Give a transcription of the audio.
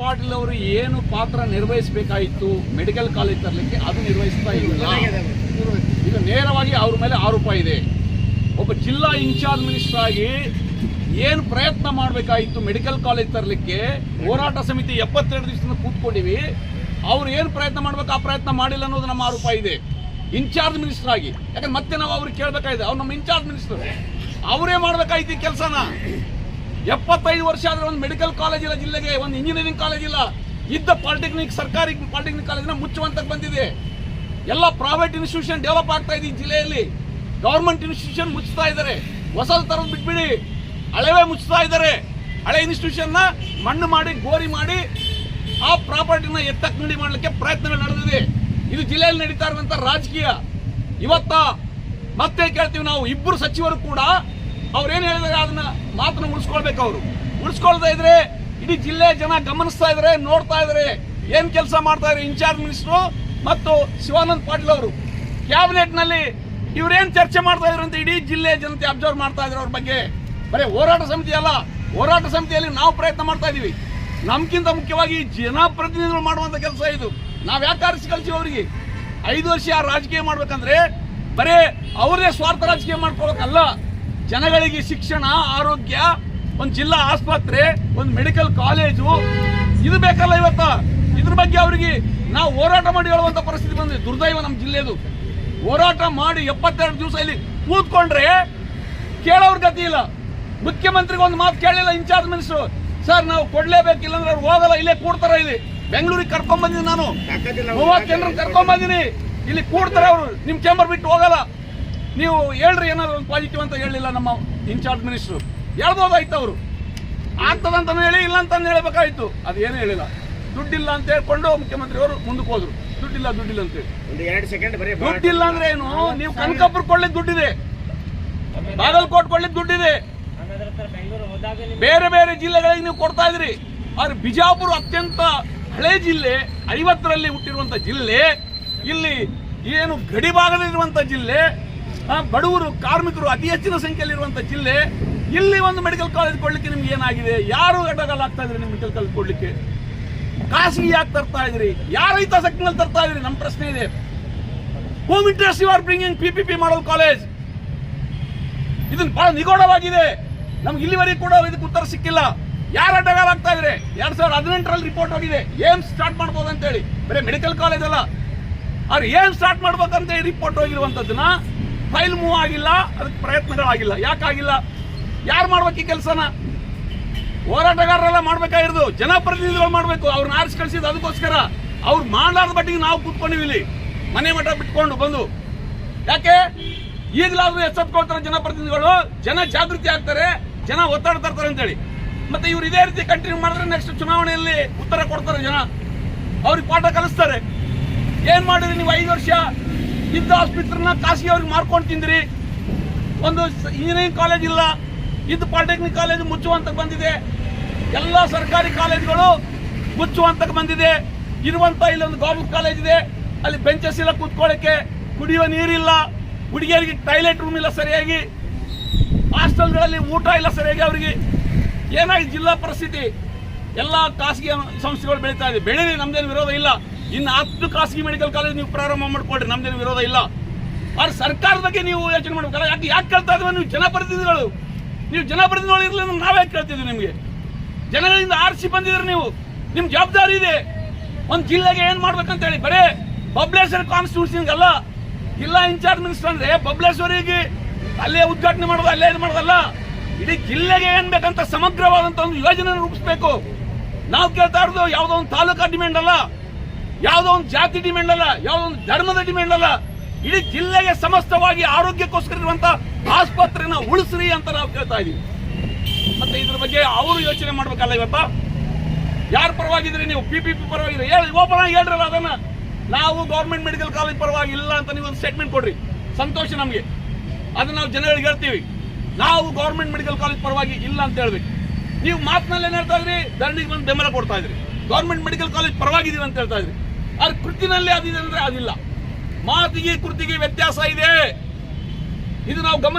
ಪಾಟೀಲ್ ಅವರು ಏನು ಪಾತ್ರ ನಿರ್ವಹಿಸಬೇಕಾಯಿತು? ಮೆಡಿಕಲ್ ಕಾಲೇಜ್ ತರಲಿಕ್ಕೆ ಅದು ನಿರ್ವಹಿಸ್ತಾ ಇಲ್ಲ. ಇದು ನೇರವಾಗಿ ಅವ್ರ ಮೇಲೆ ಆರೋಪ ಇದೆ. ಒಬ್ಬ ಜಿಲ್ಲಾ ಇನ್ಚಾರ್ಜ್ ಮಿನಿಸ್ಟರ್ ಆಗಿ ಏನು ಪ್ರಯತ್ನ ಮಾಡಬೇಕಾಯಿತು ಮೆಡಿಕಲ್ ಕಾಲೇಜ್ ತರಲಿಕ್ಕೆ? ಹೋರಾಟ ಸಮಿತಿ ಎಪ್ಪತ್ತೆರಡು ದಿವಸದಿಂದ ಕೂತ್ಕೊಂಡಿವಿ. ಅವ್ರು ಏನು ಪ್ರಯತ್ನ ಮಾಡ್ಬೇಕು ಆ ಪ್ರಯತ್ನ ಮಾಡಿಲ್ಲ ಅನ್ನೋದು ನಮ್ಮ ಆರೋಪ ಇದೆ. ಇನ್ಚಾರ್ಜ್ ಮಿನಿಸ್ಟರ್ ಆಗಿ. ಯಾಕಂದ್ರೆ ಮತ್ತೆ ನಾವು ಅವ್ರಿಗೆ ಕೇಳಬೇಕಾಗಿದೆ. ಅವ್ರು ನಮ್ಮ ಇನ್ಚಾರ್ಜ್ ಮಿನಿಸ್ಟರ್. ಅವರೇ ಮಾಡ್ಬೇಕಾಯ್ತು ಈ ಕೆಲಸನ. ಎಪ್ಪತ್ತೈದು ವರ್ಷ ಆದರೆ ಒಂದು ಮೆಡಿಕಲ್ ಕಾಲೇಜ್ ಇಲ್ಲ ಜಿಲ್ಲೆಗೆ, ಒಂದು ಇಂಜಿನಿಯರಿಂಗ್ ಕಾಲೇಜ್ ಇಲ್ಲ. ಇದ್ದ ಪಾಲಿಟೆಕ್ನಿಕ್ ಸರ್ಕಾರಿ ಪಾಲಿಟೆಕ್ನಿಕ್ ಕಾಲೇಜ್ನ ಮುಚ್ಚುವಂತ ಬಂದಿದೆ. ಎಲ್ಲ ಪ್ರೈವೇಟ್ ಇನ್ಸ್ಟಿಟ್ಯೂಷನ್ ಡೆವಲಪ್ ಆಗ್ತಾ ಇದೆ ಈ ಜಿಲ್ಲೆಯಲ್ಲಿ. ಗೌರ್ಮೆಂಟ್ ಇನ್ಸ್ಟಿಟ್ಯೂಷನ್ ಮುಚ್ತಾ ಇದ್ದಾರೆ. ಹೊಸದು ತರದ್ ಬಿಟ್ಬಿಡಿ. ಹಳೆವೇ ಮುಚ್ಚುತ್ತಾ ಇದ್ದಾರೆ. ಹಳೆ ಇನ್ಸ್ಟಿಟ್ಯೂಷನ್ನ ಮಣ್ಣು ಮಾಡಿ, ಗೋರಿ ಮಾಡಿ ಆ ಪ್ರಾಪರ್ಟಿನ ಎತ್ತಕ್ ನುಡಿ ಮಾಡಲಿಕ್ಕೆ ಪ್ರಯತ್ನಗಳು ನಡೆದಿದೆ. ಇದು ಜಿಲ್ಲೆಯಲ್ಲಿ ನಡೀತಾ ಇರುವಂಥ ರಾಜಕೀಯ. ಇವತ್ತ ಮತ್ತೆ ಕೇಳ್ತೀವಿ ನಾವು ಇಬ್ಬರು ಸಚಿವರು ಕೂಡ ಅವ್ರೇನ್ ಹೇಳಿದಾರೆ ಅದನ್ನ ಮಾತನ್ನು ಉಳಿಸ್ಕೊಳ್ಬೇಕು ಅವರು. ಉಳಿಸ್ಕೊಳ್ತಾ ಇದ್ರೆ ಇಡೀ ಜಿಲ್ಲೆ ಜನ ಗಮನಿಸ್ತಾ ಇದ್ರೆ, ನೋಡ್ತಾ ಇದ್ರೆ. ಏನ್ ಕೆಲಸ ಮಾಡ್ತಾ ಇದ್ರೆ ಇನ್ಚಾರ್ಜ್ ಮಿನಿಸ್ಟ್ರು ಮತ್ತು ಶಿವಾನಂದ್ ಪಾಟೀಲ್ ಅವರು. ಕ್ಯಾಬಿನೆಟ್ನಲ್ಲಿ ಇವ್ರೇನ್ ಚರ್ಚೆ ಮಾಡ್ತಾ ಇದ್ರು ಅಂತ ಇಡೀ ಜಿಲ್ಲೆ ಜನತೆ ಅಬ್ಸರ್ವ್ ಮಾಡ್ತಾ ಇದ್ರು ಅವ್ರ ಬಗ್ಗೆ. ಬರೀ ಹೋರಾಟ ಸಮಿತಿ ಅಲ್ಲ, ಹೋರಾಟ ಸಮಿತಿಯಲ್ಲಿ ನಾವು ಪ್ರಯತ್ನ ಮಾಡ್ತಾ ಇದೀವಿ. ನಮ್ಗಿಂತ ಮುಖ್ಯವಾಗಿ ಜನಪ್ರತಿನಿಧಿಗಳು ಮಾಡುವಂತ ಕೆಲಸ ಇದು. ನಾವ್ ಯಾಕೆ ಆರಿಸಿ ಅವರಿಗೆ? ಐದು ವರ್ಷ ರಾಜಕೀಯ ಮಾಡ್ಬೇಕಂದ್ರೆ ಬರೇ ಅವರೇ ಸ್ವಾರ್ಥ ರಾಜಕೀಯ ಮಾಡ್ಕೊಳಕಲ್ಲ ಜನಗಳಿಗೆ ಶಿಕ್ಷಣ ಆರೋಗ್ಯ ಒಂದು ಜಿಲ್ಲಾ ಆಸ್ಪತ್ರೆ ಒಂದು ಮೆಡಿಕಲ್ ಕಾಲೇಜು ಇದು ಬೇಕಲ್ಲ ಇವತ್ತ. ಇದ್ರ ಬಗ್ಗೆ ಅವರಿಗೆ ನಾವು ಹೋರಾಟ ಮಾಡಿ ಹೇಳುವಂತ ಪರಿಸ್ಥಿತಿ ಬಂದಿದೆ. ದುರ್ದೈವ ನಮ್ಮ ಜಿಲ್ಲೆದು. ಹೋರಾಟ ಮಾಡಿ ಎಪ್ಪತ್ತೆರಡು ದಿವಸ ಇಲ್ಲಿ ಕೂತ್ಕೊಂಡ್ರೆ ಕೇಳೋರ್ ಗತಿ ಇಲ್ಲ. ಮುಖ್ಯಮಂತ್ರಿಗೆ ಒಂದು ಮಾತು ಕೇಳಿಲ್ಲ ಇನ್ಚಾರ್ಜ್ ಮಿನಿಸ್ಟರ್. ಸರ್ ನಾವು ಕೊಡ್ಲೇಬೇಕಿಲ್ಲ ಅಂದ್ರೆ ಅವ್ರು ಹೋಗಲ್ಲ ಇಲ್ಲೇ ಕೂಡ್ತಾರ ಇಲ್ಲಿ. ಬೆಂಗಳೂರಿಗೆ ಕರ್ಕೊಂಡ್ ಬಂದಿನಿ ನಾನು. ಮೂವತ್ತು ಜನರನ್ನ ಕರ್ಕೊಂಡ್ ಬಂದಿನಿ. ಇಲ್ಲಿ ಕೂಡ್ತಾರೆ ಅವರು. ನಿಮ್ ಚೇಂಬರ್ ಬಿಟ್ಟು ಹೋಗಲ್ಲ. ನೀವು ಹೇಳ್ರಿ ಏನಾದ್ರು ಒಂದು ಪಾಸಿಟಿವ್ ಅಂತ ಹೇಳಿಲ್ಲ ನಮ್ಮ ಇನ್ಚಾರ್ಜ್ ಮಿನಿಸ್ಟರ್ ಹೇಳ್ಬೋದಾಯ್ತು ಅವರು. ಆಗ್ತದಂತ ಹೇಳಿ ಇಲ್ಲ ಅಂತ ಹೇಳ್ಬೇಕಾಯ್ತು ಅದೇನು ಹೇಳಿಲ್ಲ. ದುಡ್ಡಿಲ್ಲ ಅಂತ ಹೇಳ್ಕೊಂಡು ಮುಖ್ಯಮಂತ್ರಿಯವರು ಮುಂದಕ್ಕೆ ಹೋದ್ರು. ದುಡ್ಡಿಲ್ಲ ದುಡ್ಡಿಲ್ಲ ಅಂತ ಹೇಳಿ. ದುಡ್ಡಿಲ್ಲ ಅಂದ್ರೆ ಏನು? ನೀವು ಕನಕಪುರ ಕೊಳ್ಳಿ ದುಡ್ಡಿದೆ. ಬಾಗಲಕೋಟ್ ಕೊಳ್ಳಿ ದುಡ್ಡಿದೆ. ಬೇರೆ ಬೇರೆ ಜಿಲ್ಲೆಗಳಿಗೆ ನೀವು ಕೊಡ್ತಾ ಇದ್ರಿ. ಆದ್ರೆ ಬಿಜಾಪುರ ಅತ್ಯಂತ ಹಳೆ ಜಿಲ್ಲೆ ಐವತ್ತರಲ್ಲಿ ಹುಟ್ಟಿರುವಂತ ಜಿಲ್ಲೆ ಇಲ್ಲಿ ಏನು ಗಡಿ ಭಾಗದಲ್ಲಿರುವಂತ ಜಿಲ್ಲೆ ಬಡವರು, ಕಾರ್ಮಿಕರು ಅತಿ ಹೆಚ್ಚಿನ ಸಂಖ್ಯೆಯಲ್ಲಿ ಇರುವಂಥ ಜಿಲ್ಲೆ, ಇಲ್ಲಿ ಒಂದು ಮೆಡಿಕಲ್ ಕಾಲೇಜ್ ಕೊಡ್ಲಿಕ್ಕೆ ನಿಮ್ಗೆ ಏನಾಗಿದೆ? ಯಾರು ಅಡ್ಡಗಾಲ ಆಗ್ತಾ ಇದ್ರಿ ನಿಮ್ಮ ಮೆಡಿಕಲ್ ಕಾಲೇಜ್ ಕೊಡ್ಲಿಕ್ಕೆ? ಖಾಸಗಿ ಯಾಕೆ ತರ್ತಾ ಇದ್ರಿ. ಯಾರ ಹಿತಾಸಕ್ತಿನಲ್ಲಿ ತರ್ತಾ ಇದ್ರಿ? ನಮ್ಮ ಪ್ರಶ್ನೆ ಇದೆ. Home interest you are bringing P P P model college ಇದನ್ನ ಬಹಳ ನಿಗೂಢವಾಗಿದೆ. ನಮ್ಗೆ ಇಲ್ಲಿವರೆಗೆ ಕೂಡ ಇದಕ್ಕೆ ಉತ್ತರ ಸಿಕ್ಕಿಲ್ಲ. ಯಾರು ಅಡ್ಡಗಾಲ ಆಗ್ತಾ ಇದ್ರೆ? ಎರಡ್ ಸಾವಿರದ ಹದಿನೆಂಟರಲ್ಲಿ ರಿಪೋರ್ಟ್ ಹೋಗಿದೆ. ಏಮ್ ಸ್ಟಾರ್ಟ್ ಮಾಡ್ಬೋದು ಅಂತೇಳಿ ಬರೀ ಮೆಡಿಕಲ್ ಕಾಲೇಜ್ ಅಲ್ಲ. ಅವ್ರು ಏನ್ ಸ್ಟಾರ್ಟ್ ಮಾಡ್ಬೇಕಂತ ರಿಪೋರ್ಟ್ ಹೋಗಿರುವಂತದ್ದನ್ನ ಫೈಲ್ ಮೂವ್ ಆಗಿಲ್ಲ, ಅದಕ್ಕೆ ಪ್ರಯತ್ನಗಳಾಗಿಲ್ಲ. ಯಾಕಾಗಿಲ್ಲ? ಯಾರು ಮಾಡ್ಬೇಕು ಈ ಕೆಲಸನ? ಹೋರಾಟಗಾರರೆಲ್ಲ ಮಾಡ್ಬೇಕಾಗಿರೋದು. ಜನಪ್ರತಿನಿಧಿಗಳು ಮಾಡಬೇಕು. ಅವ್ರನ್ನ ಆರಿಸಿ ಕಳಿಸಿದ್ದು ಅದಕ್ಕೋಸ್ಕರ. ಅವ್ರು ಮಾಡಲಾರ್ದ ಬಟ್ಟಿಗೆ ನಾವು ಕೂತ್ಕೊಂಡಿವಿ ಇಲ್ಲಿ. ಮನೆ ಮಠ ಬಿಟ್ಕೊಂಡು ಬಂದು. ಯಾಕೆ? ಈಗಲಾದ್ರೂ ಎಚ್ಚೆತ್ಕೊಳ್ತಾರೆ ಜನಪ್ರತಿನಿಧಿಗಳು. ಜನ ಜಾಗೃತಿ ಆಗ್ತಾರೆ. ಜನ ಒತ್ತಡ ತರ್ತಾರೆ ಅಂತೇಳಿ. ಮತ್ತೆ ಇವ್ರು ಇದೇ ರೀತಿ ಕಂಟಿನ್ಯೂ ಮಾಡಿದ್ರೆ ನೆಕ್ಸ್ಟ್ ಚುನಾವಣೆಯಲ್ಲಿ ಉತ್ತರ ಕೊಡ್ತಾರೆ ಜನ. ಅವ್ರಿಗೆ ಪಾಠ ಕಲಿಸ್ತಾರೆ. ಏನ್ ಮಾಡಿದ್ರಿ ನೀವು ಐದು ವರ್ಷ? ಇದ್ದ ಆಸ್ಪತ್ರೆನ ಖಾಸಗಿ ಅವ್ರಿಗೆ ಮಾರ್ಕೊಂಡು ತಿಂದ್ರಿ. ಒಂದು ಇಂಜಿನಿಯರಿಂಗ್ ಕಾಲೇಜ್ ಇಲ್ಲ. ಇದು ಪಾಲಿಟೆಕ್ನಿಕ್ ಕಾಲೇಜ್ ಮುಚ್ಚುವಂತ ಬಂದಿದೆ. ಎಲ್ಲ ಸರ್ಕಾರಿ ಕಾಲೇಜ್ಗಳು ಮುಚ್ಚುವಂತ ಬಂದಿದೆ. ಇರುವಂತ ಇಲ್ಲೊಂದು ಗೌರ್ಮೆಂಟ್ ಕಾಲೇಜ್ ಇದೆ. ಅಲ್ಲಿ ಬೆಂಚಸ್ ಇಲ್ಲ ಕೂತ್ಕೊಳ್ಳೋಕ್ಕೆ ಕುಡಿಯುವ ನೀರಿಲ್ಲ. ಹುಡುಗಿಯರಿಗೆ ಟಾಯ್ಲೆಟ್ ರೂಮ್ ಇಲ್ಲ ಸರಿಯಾಗಿ. ಹಾಸ್ಟೆಲ್ಗಳಲ್ಲಿ ಊಟ ಇಲ್ಲ ಸರಿಯಾಗಿ ಅವರಿಗೆ. ಏನಾಗಿ ಜಿಲ್ಲಾ ಪರಿಸ್ಥಿತಿ? ಎಲ್ಲ ಖಾಸಗಿ ಸಂಸ್ಥೆಗಳು ಬೆಳೀತಾ ಇದೆ. ಬೆಳೀರಿ, ನಮ್ದೇನು ವಿರೋಧ ಇಲ್ಲ. ಇನ್ನು ಹತ್ತು ಖಾಸಗಿ ಮೆಡಿಕಲ್ ಕಾಲೇಜ್ ನೀವು ಪ್ರಾರಂಭ ಮಾಡ್ಕೊಳ್ರಿ, ನಮ್ದೇನು ವಿರೋಧ ಇಲ್ಲ. ಆದ್ರೆ ಸರ್ಕಾರದ ಬಗ್ಗೆ ನೀವು ಯೋಚನೆ ಮಾಡ್ಬೇಕಲ್ಲ, ಯಾಕೆ ಯಾಕೆ ಕೇಳ್ತಾ ಇದ್ದೀವಿ ನೀವು ಜನಪ್ರತಿನಿಧಿಗಳು? ನೀವು ಜನಪ್ರತಿನಿಧಿಗಳು ಇರಲಿಲ್ಲ ಅಂದ್ರೆ ನಾವೇ ಕೇಳ್ತಿದ್ವಿ ನಿಮಗೆ? ಜನಗಳಿಂದ ಆರಿಸಿ ಬಂದಿದ್ರೆ ನೀವು. ನಿಮ್ ಜವಾಬ್ದಾರಿ ಇದೆ. ಒಂದು ಜಿಲ್ಲೆಗೆ ಏನು ಮಾಡ್ಬೇಕಂತ ಹೇಳಿ, ಬರೇ ಬಬ್ಲೇಶ್ವರ ಕಾನ್ಸ್ಟಿಟ್ಯೂಷನ್ ಅಲ್ಲ ಜಿಲ್ಲಾ ಇನ್ಚಾರ್ಜ್ ಮಿನಿಸ್ಟರ್ ಅಂದ್ರೆ ಬಬ್ಲೇಶ್ವರಿಗೆ ಅಲ್ಲೇ ಉದ್ಘಾಟನೆ ಮಾಡೋದು, ಅಲ್ಲೇ ಏನು ಮಾಡೋದಲ್ಲ. ಇಡೀ ಜಿಲ್ಲೆಗೆ ಏನ್ ಬೇಕಂತ ಸಮಗ್ರವಾದಂತ ಒಂದು ಯೋಜನೆ ರೂಪಿಸಬೇಕು. ನಾವು ಕೇಳ್ತಾ ಇರೋದು ಯಾವುದೋ ಒಂದು ತಾಲೂಕಾ ಡಿಮ್ಯಾಂಡ್ ಅಲ್ಲ. ಯಾವುದೋ ಒಂದು ಜಾತಿ ಡಿಮ್ಯಾಂಡ್ ಅಲ್ಲ, ಯಾವುದೋ ಒಂದು ಧರ್ಮದ ಡಿಮ್ಯಾಂಡ್ ಅಲ್ಲ. ಇಡೀ ಜಿಲ್ಲೆಗೆ ಸಮಸ್ತವಾಗಿ ಆರೋಗ್ಯಕ್ಕೋಸ್ಕರ ಇರುವಂತ ಆಸ್ಪತ್ರೆನ ಉಳಿಸ್ರಿ ಅಂತ ನಾವು ಕೇಳ್ತಾ ಇದೀವಿ ಮತ್ತೆ ಇದ್ರ ಬಗ್ಗೆ ಅವರು ಯೋಚನೆ ಮಾಡ್ಬೇಕಲ್ಲ ಇವತ್ತ? ಯಾರ ಪರವಾಗಿದ್ರಿ ನೀವು ಪಿ ಪಿ ಪಿ ಹೇಳಿ ಓಪನ್ ಆಗಿ ಹೇಳ್ರಲ್ಲ ಅದನ್ನ. ನಾವು ಗೌರ್ಮೆಂಟ್ ಮೆಡಿಕಲ್ ಕಾಲೇಜ್ ಪರವಾಗಿ ಇಲ್ಲ ಅಂತ ನೀವು ಒಂದು ಸ್ಟೇಟ್ಮೆಂಟ್ ಕೊಡ್ರಿ. ಸಂತೋಷ ನಮಗೆ. ಅದನ್ನ ನಾವು ಜನಗಳಿಗೆ ಹೇಳ್ತೀವಿ. ನಾವು ಗೌರ್ಮೆಂಟ್ ಮೆಡಿಕಲ್ ಕಾಲೇಜ್ ಪರವಾಗಿ ಇಲ್ಲ ಅಂತ ಹೇಳ್ಬೇಕು. ನೀವು ಮಾತಿನಲ್ಲಿ ಏನ್ ಹೇಳ್ತಾ ಇದ್ರಿ? ಧರಣಿಗೆ ಬಂದು ಬೆಂಬಲ ಕೊಡ್ತಾ ಇದ್ರಿ. ಗೌರ್ಮೆಂಟ್ ಮೆಡಿಕಲ್ ಕಾಲೇಜ್ ಪರವಾಗಿದ್ದೀವಿ ಅಂತ ಹೇಳ್ತಾ ಇದ್ರಿ. ಆದ್ರೆ ಕೃತಿನಲ್ಲಿ ಅದಿದೆ ಅಂದ್ರೆ ಅದಿಲ್ಲ. ಮಾತಿಗೆ ಕೃತಿಗೆ ವ್ಯತ್ಯಾಸ ಇದೆ. ಇದು ನಾವು ಗಮನ